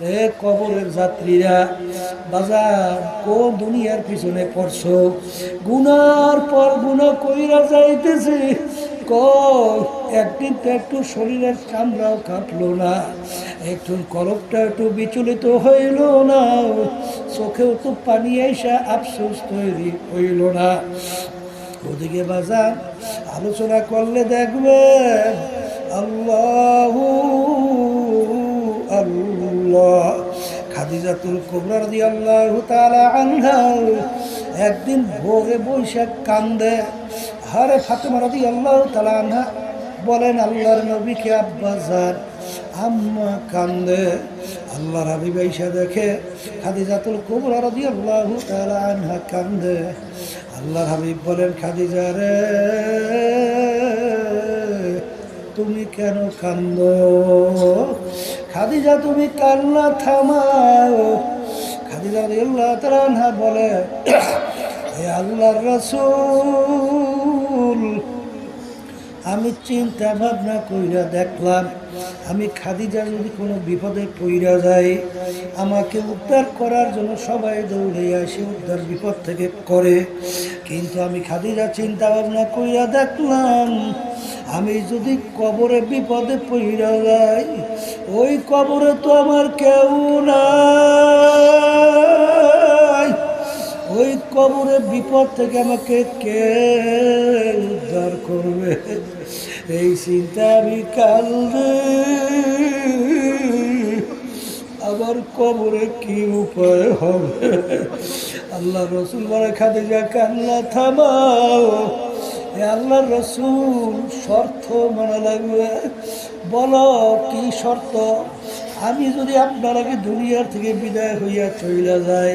এ কবরের যাত্রীরা, বাজার কো দুনিয়ার পিছনে পড়ছো? গুনার পর গুণা কইরা যাইতেছে। একদিন তো একটু শরীরের চামড়াও কাটলো না, একটু কলকটা একটু বিচলিত হইল না, চোখেও তো পানি এসে আফসোস তৈরি হইল না। ওদিকে বাজার আলোচনা করলে দেখবে আল্লাহ খাদিজাতুল কোবরা রাদি আল্লাহ তাআলা আনহা একদিন ভোগে বৈশাখ কান্দে। হারে ফাতেমা রাদি আল্লাহ তাআলা আনহা বলেন, আল্লাহর নবীকে আব্বাজান আম্মা কান্দে। আল্লাহর হাবিব আইসা দেখে খাদিজাতুল কোবরা রাদি আল্লাহ তাআলা আনহা কান্দে। আল্লাহর হাবিব বলেন, খাদিজা রে, তুমি কেন কান্দ? খাদিজা তুমি কান্না থামাও? খাদিজা আল্লাহ তারা বলে হে আল্লাহর রসুল আমি চিন্তা ভাবনা কইরা দেখলাম, আমি খাদিজা যদি কোনো বিপদে পইরা যাই আমাকে উদ্ধার করার জন্য সবাই দৌড়ে আসে উদ্ধার বিপদ থেকে করে কিন্তু আমি খাদিজা চিন্তা ভাবনা কইরা দেখলাম, আমি যদি কবরে বিপদে পইরা যাই, ওই কবরে তো আমার কেউ নাই। কবরে বিপদ থেকে আমাকে কে উদ্ধার করবে? এই চিন্তা আমি কাল আবার কবরে কি উপায় হবে? আল্লাহ রসুল বলে, খাদিজা, কান্না থামাও। আল্লাহ রসুল শর্ত মানা লাগবে। বলো, কি শর্ত? আমি যদি আপনার আগে দুনিয়ার থেকে বিদায় হইয়া চইলা যাই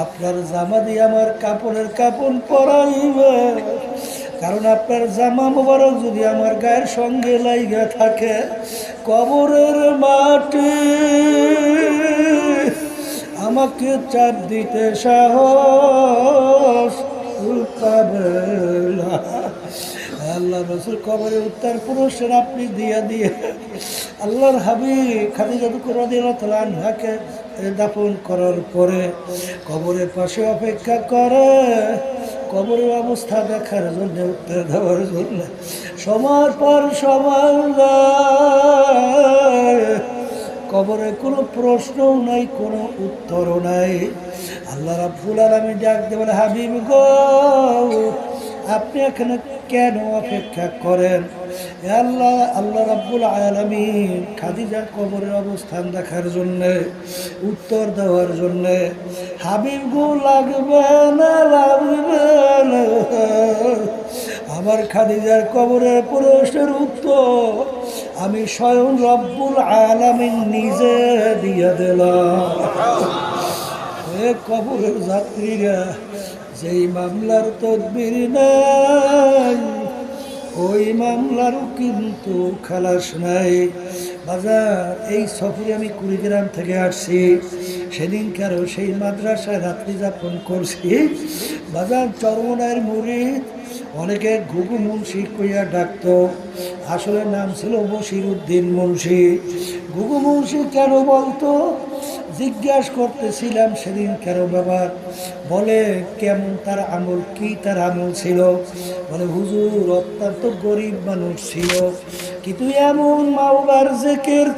আপনার জামা দিয়ে আমার কাপড়ের কাপড় পরাইবে। কারণ আপনার জামা মোবারক যদি আমার গায়ের সঙ্গে লাইগা থাকে, কবরের মাটি আমাকে চাপ দিতে সাহস পাবে। রসুল কবরে উত্তর পুরুষের আপনি দিয়া দিয়ে আল্লাহর হাবিব খাদিজাতু করে দিল তালাকে দাফন করার পরে কবরের পাশে অপেক্ষা করে, কবরের অবস্থা দেখার জন্য, উত্তর দেওয়ার জন্য সময় পর যায়। কবরে কোনো প্রশ্নও নাই, কোনো উত্তরও নাই আল্লাহ রাব্বুল আলামিন ডাক দিয়ে বলে, হাবিব গো আপনি এখানে কেন অপেক্ষা করেন? আল্লাহ আল্লাহ রাব্বুল আলামিন খাদিজার কবরের অবস্থান দেখার জন্যে, উত্তর দেওয়ার জন্যে হাবিব গো লাগবে না লাগবে আমার খাদিজার কবরের প্রশ্নের উত্তর আমি স্বয়ং রব্বুল আলামিন নিজে দিয়ে দিলাম। কবরের যাত্রীরা যেই মামলার তদবির নাই, ওই মামলারও কিন্তু খালাস নাই। বাজার, এই সফরে আমি কুড়িগ্রাম থেকে আসছি। সেদিনকারও সেই মাদ্রাসায় রাত্রি যাপন করছি। বাজার চরমনায়ের মুরিদ অনেকে ঘুঘু মুন্সি কইয়া ডাকত। আসলে নাম ছিল বশির উদ্দিন মুন্সি। ঘুঘু মুন্সি কেন বলতো? জিজ্ঞাসা করতেছিলাম সেদিন, কেন বাবা? বলে, কেমন তার আমল, কি তার আমল ছিল? বলে, হুজুর, অত্যন্ত গরিব মানুষ ছিল। কিন্তু এমন মাওলার জেকের